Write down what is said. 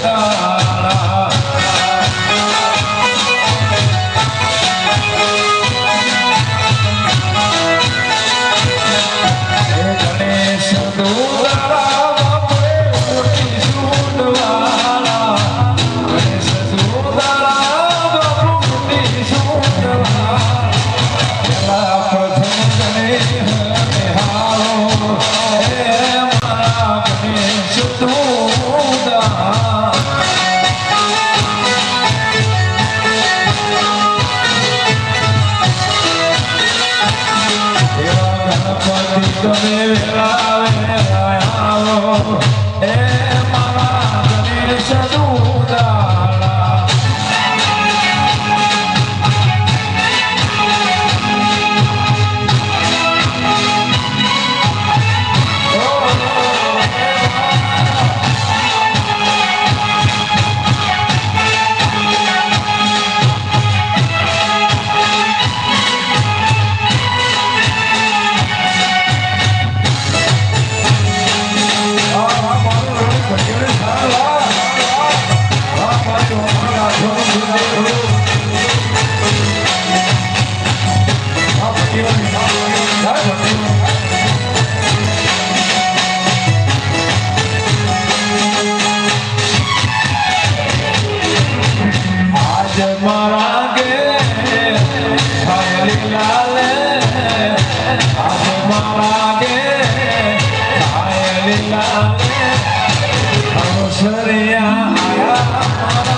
감사합니다. તમે વેલા વેલા આવો એ મારા ગણેશ মারা গে খায়রি লালে আজ মারা গে খায়রি লালে আমার সরিয়া আয়া।